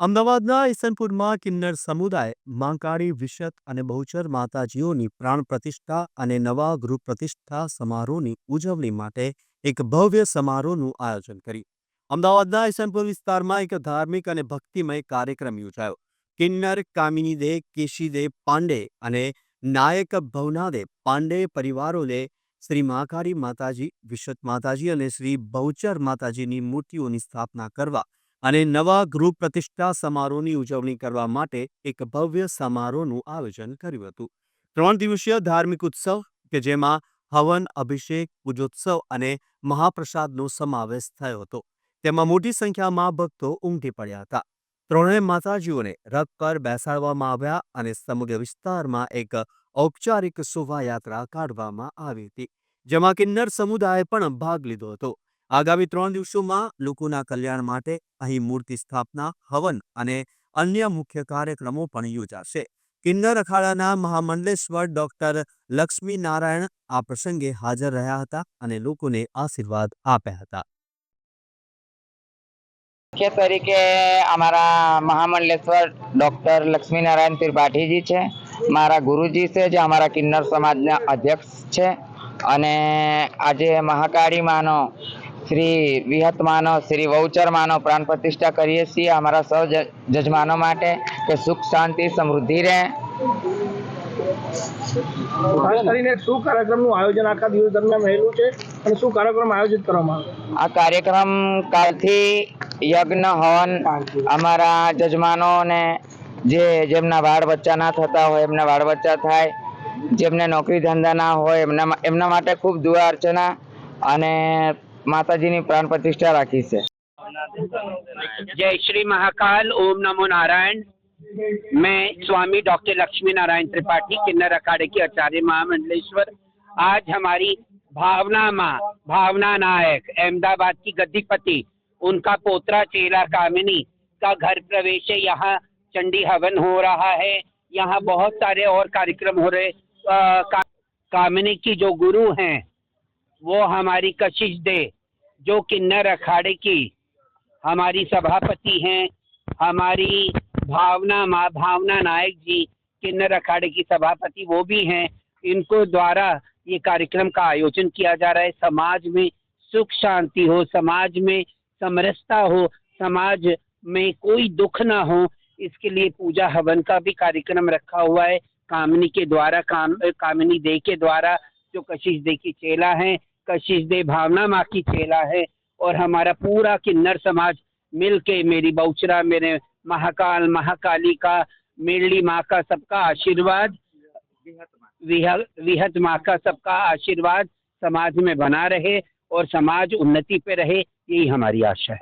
અમદાવાદના ઈસનપુરમાં કિન્નર સમુદાય માંકાળી વિશત અને બહુચર માતાજીઓની પ્રાણ પ્રતિષ્ઠા અને નવા ગૃહ પ્રતિષ્ઠા સમારોહની ઉજવણી માટે એક ભવ્ય સમારોહનું આયોજન કર્યું. અમદાવાદના ઈસનપુર વિસ્તારમાં એક ધાર્મિક અને ભક્તિમય કાર્યક્રમ યોજાયો. કિન્નર કામિનીદે, કેશીદે પાંડે અને નાયક ભવનાદે પાંડે પરિવારોને શ્રી મહાકાળી માતાજી, વિશત માતાજી અને શ્રી બહુચર માતાજીની મૂર્તિઓની સ્થાપના કરવા અને નવા ગૃહ પ્રતિષ્ઠા સમારોહની ઉજવણી કરવા માટે એક ભવ્ય સમારોહનું આયોજન કર્યું હતું. ત્રણ દિવસીય ધાર્મિક ઉત્સવ, કે જેમાં હવન, અભિષેક, પૂજોત્સવ અને મહાપ્રસાદનો સમાવેશ થયો હતો. તેમાં મોટી સંખ્યામાં ભક્તો ઉમટી પડ્યા હતા. ત્રણેય માતાજીઓને રથ પર બેસાડવામાં આવ્યા અને સમગ્ર વિસ્તારમાં એક ઔપચારિક શોભાયાત્રા કાઢવામાં આવી હતી, જેમાં કિન્નર સમુદાયે પણ ભાગ લીધો હતો. આગામી ત્રણ દિવસોમાં લોકોના કલ્યાણ માટે અહીં મૂર્તિ સ્થાપના, હવન અને અન્ય મુખ્ય કાર્યક્રમો પણ યોજાશે. કિન્નર અખાડાના મહામંડલેશ્વર ડોક્ટર લક્ષ્મી નારાયણ આ પ્રસંગે હાજર રહ્યા હતા અને લોકોને આશીર્વાદ આપ્યા હતા. મુખ્ય તરીકે અમારા મહામંડલેશ્વર ડોક્ટર લક્ષ્મીનારાયણ ત્રિપાઠીજી છે. મારા ગુરુજી છે જે અમારા કિન્નર સમાજના અધ્યક્ષ છે. અને આજે મહાકાળી માનો શ્રી વિહત માનો શ્રી વૌચર માનો પ્રાણ પ્રતિષ્ઠા કરીએ છીએ અમારા સૌ જજમાનો માટે. કે સુખ શાંતિ સમૃદ્ધિ રહે. કરીને શું કાર્યક્રમનું આયોજન આખા દિવસ દરમિયાન રહેલું છે અને શું કાર્યક્રમ આયોજિત કરવામાં આવે આ કાર્યક્રમ કાલથી યજ્ઞ હવન અમારા જજમાનોને જે જેમના બચ્ચા ના થતા હોય એમના બચ્ચા થાય જેમને નોકરી ધંધા ના હોય એમના એમના માટે ખૂબ દુઆ અર્ચના અને માતાજીની પ્રાણ પ્રતિષ્ઠા રાખી છે जय श्री महाकाल ओम नमो नारायण मैं स्वामी डॉक्टर लक्ष्मी नारायण त्रिपाठी किन्नर अखाड़े के आचार्य महामंडलेश्वर आज हमारी भावना माँ भावना नायक अहमदाबाद की गद्दीपति उनका पोतरा चेला कामिनी का घर प्रवेश है यहाँ चंडी हवन हो रहा है यहाँ बहुत सारे और कार्यक्रम हो रहे अ, का, कामिनी की जो गुरु हैं वो हमारी कशिश दे जो किन्नर अखाड़े की हमारी सभापति हैं, हमारी भावना, माँ भावना नायक जी किन्नर अखाड़े की सभापति वो भी हैं। इनको द्वारा ये कार्यक्रम का आयोजन किया जा रहा है। समाज में सुख शांति हो, समाज में समरसता हो, समाज में कोई दुख ना हो, इसके लिए पूजा हवन का भी कार्यक्रम रखा हुआ है। कामिनी के द्वारा, काम, कामिनी दे के द्वारा जो कशिश दे की चेला है कशिश दे भावना माँ की चेला है और हमारा पूरा किन्नर समाज मिल के मेरी बहुचरा, मेरे महाकाल महाकाली का मेरली माँ का सबका आशीर्वाद विह- विहत माँ का सबका आशीर्वाद समाज में बना रहे और समाज उन्नति पे रहे, यही हमारी आशा है।